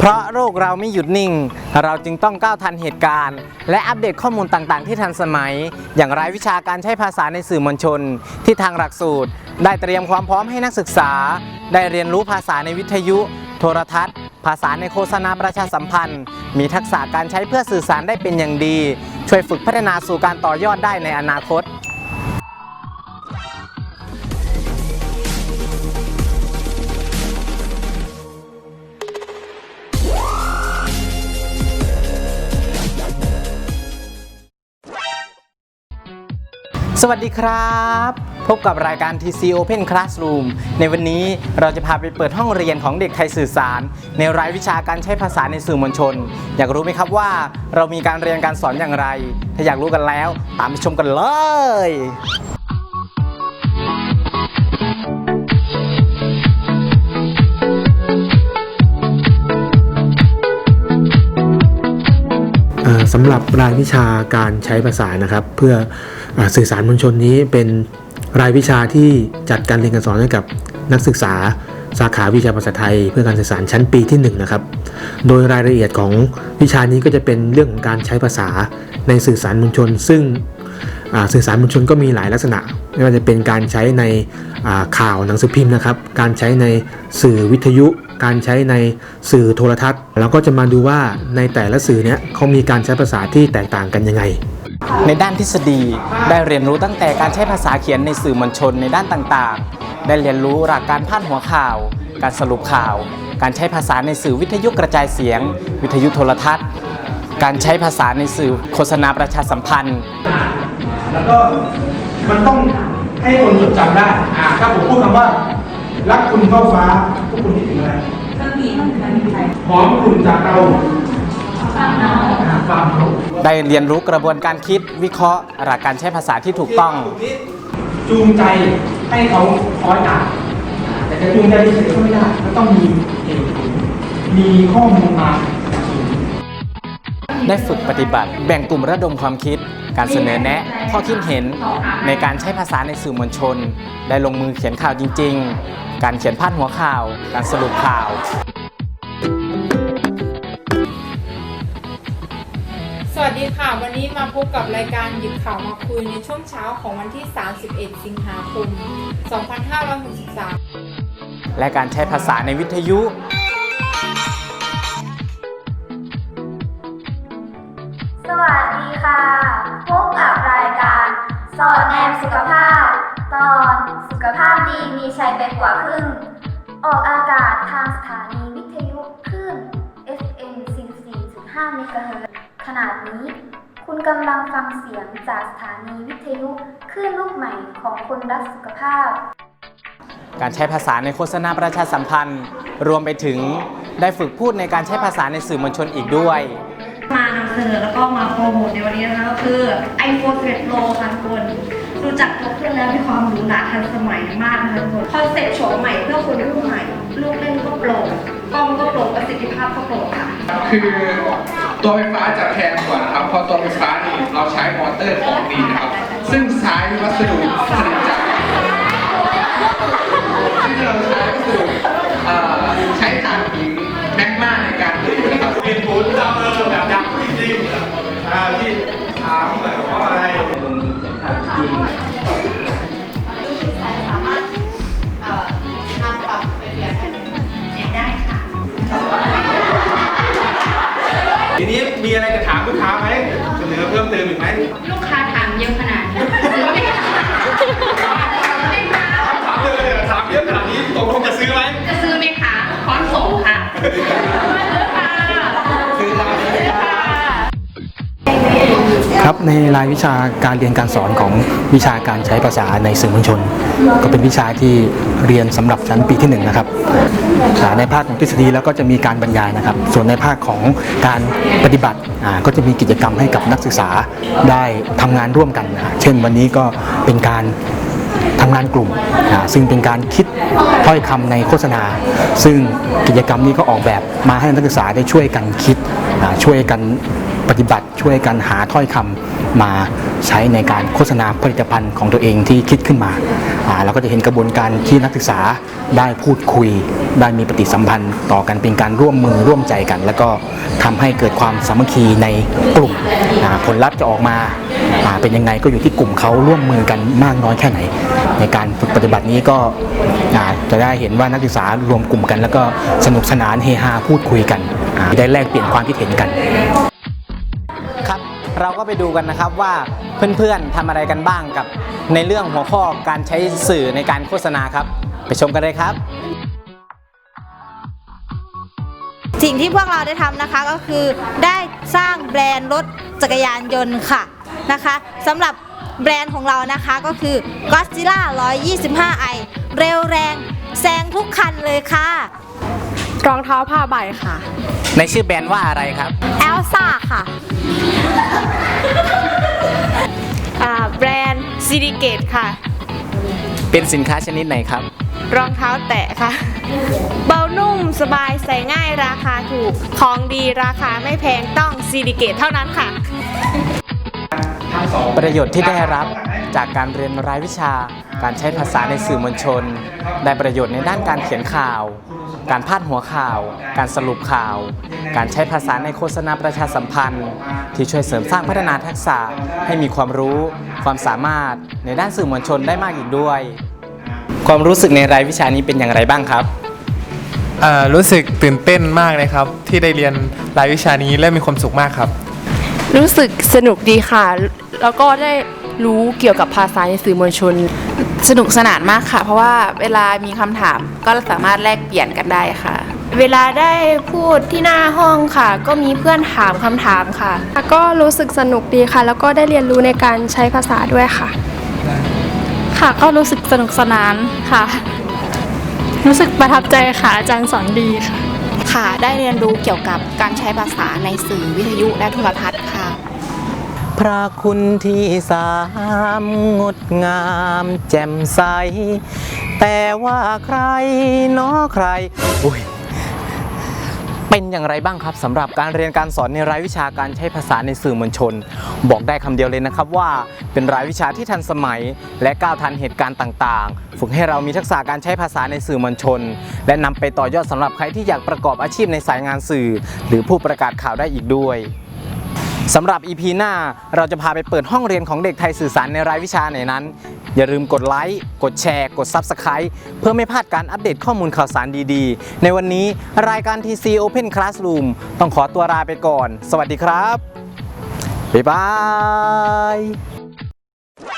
เพราะโรคเราไม่หยุดนิ่ง เราจึงต้องก้าวทันเหตุการณ์ และอัปเดตข้อมูลต่างๆ ที่ทันสมัย อย่างรายวิชาการใช้ภาษาในสื่อมวลชน ที่ทางหลักสูตร ได้เตรียมความพร้อมให้นักศึกษา ได้เรียนรู้ภาษาในวิทยุ โทรทัศน์ ภาษาในโฆษณาประชาสัมพันธ์ มีทักษะการใช้เพื่อสื่อสารได้เป็นอย่างดี ช่วยฝึกพัฒนาสู่การต่อยอดได้ในอนาคต สวัสดีครับ พบกับรายการ TC Open Classroom ในวันนี้เราจะพาไปเปิดห้องเรียนของเด็กไทยสื่อสาร ในรายวิชาการใช้ภาษาในสื่อมวลชน อยากรู้ไหมครับว่าเรามีการเรียนการสอนอย่างไร ถ้าอยากรู้กันแล้ว ตามไปชมกันเลย สำหรับรายวิชาการใช้ภาษานะครับ เพื่ออสื่อสารมวลชนนี้เป็นรายวิชาที่จัดการเรียนการสอนให้กับนักศึกษาสาขาวิชาภาษาไทย เพื่อการสื่อสารชั้นปีที่1นะครับ โดยรายละเอียดของวิชานี้ก็จะเป็นเรื่องของการใช้ภาษาในสื่อสารมวลชน ซึ่ง สื่อสารมวลชนก็มีหลายลักษณะ ไม่ว่าจะเป็นการใช้ในข่าวหนังสือพิมพ์นะครับ การใช้ในสื่อวิทยุ การใช้ในสื่อโทรทัศน์ แล้วก็จะมาดูว่าในแต่ละสื่อเนี้ยเขามีการใช้ภาษาที่แตกต่างกันยังไงในด้านทฤษฎีได้เรียนรู้ตั้งแต่การใช้ภาษาเขียนในสื่อมวลชนในด้านต่างๆ ได้เรียนรู้หลักการพาดหัวข่าว การสรุปข่าว การใช้ภาษาในสื่อวิทยุกระจายเสียง วิทยุโทรทัศน์ การใช้ภาษาในสื่อโฆษณาประชาสัมพันธ์ แล้วก็มันต้องให้คนจดจำได้ อ่าถ้าผมพูดคำว่า รักคุณเข้าฟ้าพวกคุณคิดถึงอะไรเครื่องบินหอมกลุ่นจากเราฟาร์มเนาฟาร์มเนาได้เรียนรู้กระบวนการคิดวิเคราะห์หลักการใช้ภาษาที่ถูกต้องจูงใจให้เขาคอยอ่านแต่จะจูงใจเฉยๆก็ไม่ได้ก็ต้องมีเหตุผลมีข้อมูลมาจากศูนย์ได้ฝึกปฏิบัติ แบ่งกลุ่มระดมความคิด การเสนอแนะข้อคิดเห็นในการใช้ภาษาในสื่อมวลชน ได้ลงมือเขียนข่าวจริง ๆ การเขียนพาดหัวข่าว การสรุปข่าวสวัสดีค่ะ วันนี้มาพบกับรายการหยิบข่าวมาคุยในช่วงเช้าของวันที่ 31 สิงหาคม 2563และการใช้ภาษาในวิทยุ สอดแนมสุขภาพ ตอนสุขภาพดีมีชัยไปกว่าครึ่ง ออกอากาศทางสถานีวิทยุคลื่น FM 44.5เมกะเฮิรตซ์ขณะนี้ คุณกำลังฟังเสียงจากสถานีวิทยุคลื่นลูกใหม่ของคนรักสุขภาพ การใช้ภาษาในโฆษณาประชาสัมพันธ์ รวมไปถึงได้ฝึกพูดในการใช้ภาษาในสื่อมวลชนอีกด้วย เสนอแล้วก็มาโปรโมทในวันนี้นะคะก็คือ iPhone 11 Pro ค่ะทุกคนดูจากตัวเครื่องแล้วมีความหรูหราทันสมัยมากนะคะทุกคนคอนเซ็ปต์โฉมใหม่เพื่อคนรุ่นใหม่ลูกเล่นก็โปร่งกล้องก็โปร่งประสิทธิภาพก็โปร่งค่ะ คือตัวไฟฟ้าจะแพงกว่านะครับเพราะตัวไฟฟ้านี่เราใช้มอเตอร์ของดีนะครับ ซึ่งใช้วัสดุผลิตจาก ในรายวิชาการเรียนการสอนของวิชาการใช้ภาษาในสื่อมวลชน ก็เป็นวิชาที่เรียนสำหรับชั้นปีที่1นงนะครับในภาคของทฤษฎีแล้วก็จะมีการบรรยายนะครับ ส่วนในภาคของการปฏิบัติก็จะมีกิจกรรมให้กับนักศึกษาได้ทำงานร่วมกัน เช่นวันนี้ก็เป็นการทำงานกลุ่ม ซึ่งเป็นการคิดถ้อยคำในโฆษณา ซึ่งกิจกรรมนี้ก็ออกแบบมาให้นักศึกษาได้ช่วยกันคิด ช่วยกันปฏิบัติ ช่วยกันหาถ้อยคำ มาใช้ในการโฆษณาผลิตภัณฑ์ของตัวเองที่คิดขึ้นมาเราก็จะเห็นกระบวนการที่นักศึกษาได้พูดคุย ได้มีปฏิสัมพันธ์ต่อกันเป็นการร่วมมือร่วมใจกัน แล้วก็ทำให้เกิดความสามัคคีในกลุ่มผลลัพธ์จะออกมาเป็นยังไงก็อยู่ที่กลุ่มเขาร่วมมือกันมากน้อยแค่ไหน ในการฝึกปฏิบัตินี้ก็จะได้เห็นว่านักศึกษารวมกลุ่มกัน แล้วก็สนุกสนานเฮฮาพูดคุยกัน ได้แลกเปลี่ยนความคิดเห็นกัน เราก็ไปดูกันนะครับว่าเพื่อนๆทำอะไรกันบ้างกับ ในเรื่องหัวข้อการใช้สื่อในการโฆษณาครับ ไปชมกันเลยครับ สิ่งที่พวกเราได้ทำนะคะก็คือได้สร้างแบรนด์รถจักรยานยนต์ค่ะนะคะสำหรับแบรนด์ของเรานะคะก็คือ Godzilla 125i เร็วแรงแซงทุกคันเลยค่ะ รองเท้าผ้าใบค่ะ ในชื่อแบรนด์ว่าอะไรครับ แอลซ่าค่ะอ่าแบรนด์ซิลิเกตค่ะ เป็นสินค้าชนิดไหนครับ รองเท้าแตะค่ะ เบานุ่มสบายใส่ง่ายราคาถูก ของดีราคาไม่แพงต้องซิลิเกตเท่านั้นค่ะ ประโยชน์ที่ได้รับจากการเรียนรายวิชา การใช้ภาษาในสื่อมวลชน ได้ประโยชน์ในด้านการเขียนข่าว การพาดหัวข่าว การสรุปข่าว การใช้ภาษาในโฆษณาประชาสัมพันธ์ ที่ช่วยเสริมสร้างพัฒนาทักษะให้มีความรู้ ความสามารถในด้านสื่อมวลชนได้มากอีกด้วย ความรู้สึกในรายวิชานี้เป็นอย่างไรบ้างครับเอ่อรู้สึกตื่นเต้นมากเลยครับ ที่ได้เรียนรายวิชานี้และมีความสุขมากครับ รู้สึกสนุกดีค่ะ แล้วก็ได้ รู้เกี่ยวกับภาษาในสื่อมวลชน สนุกสนานมากค่ะ เพราะว่าเวลามีคำถามก็สามารถแลกเปลี่ยนกันได้ค่ะ เวลาได้พูดที่หน้าห้องค่ะ ก็มีเพื่อนถามคำถามค่ะ ก็รู้สึกสนุกดีค่ะ แล้วก็ได้เรียนรู้ในการใช้ภาษาด้วยค่ะ ค่ะก็รู้สึกสนุกสนานค่ะ รู้สึกประทับใจค่ะอาจารย์สอนดีค่ะ ค่ะได้เรียนรู้เกี่ยวกับการใช้ภาษาในสื่อวิทยุและโทรทัศน์ค่ะ พระคุณที่สามงดงามแจ่มใส แต่ว่าใครเนาะใครอุ้ยเป็นอย่างไรบ้างครับสำหรับการเรียนการสอนในรายวิชาการใช้ภาษาในสื่อมวลชน บอกได้คำเดียวเลยนะครับว่าเป็นรายวิชาที่ทันสมัย และก้าวทันเหตุการณ์ต่าง ๆ ฝึกให้เรามีทักษะการใช้ภาษาในสื่อมวลชน และนำไปต่อยอดสำหรับใครที่อยากประกอบอาชีพในสายงานสื่อ หรือผู้ประกาศข่าวได้อีกด้วย สำหรับ EP หน้าเราจะพาไปเปิดห้องเรียนของเด็กไทยสื่อสารในรายวิชาไหนนั้น อย่าลืมกดไลค์ กดแชร์ กด Subscribe เพื่อไม่พลาดการอัปเดตข้อมูลข่าวสารดีๆ ในวันนี้รายการ TC Open Classroom ต้องขอตัวลาไปก่อน สวัสดีครับ บ๊ายบาย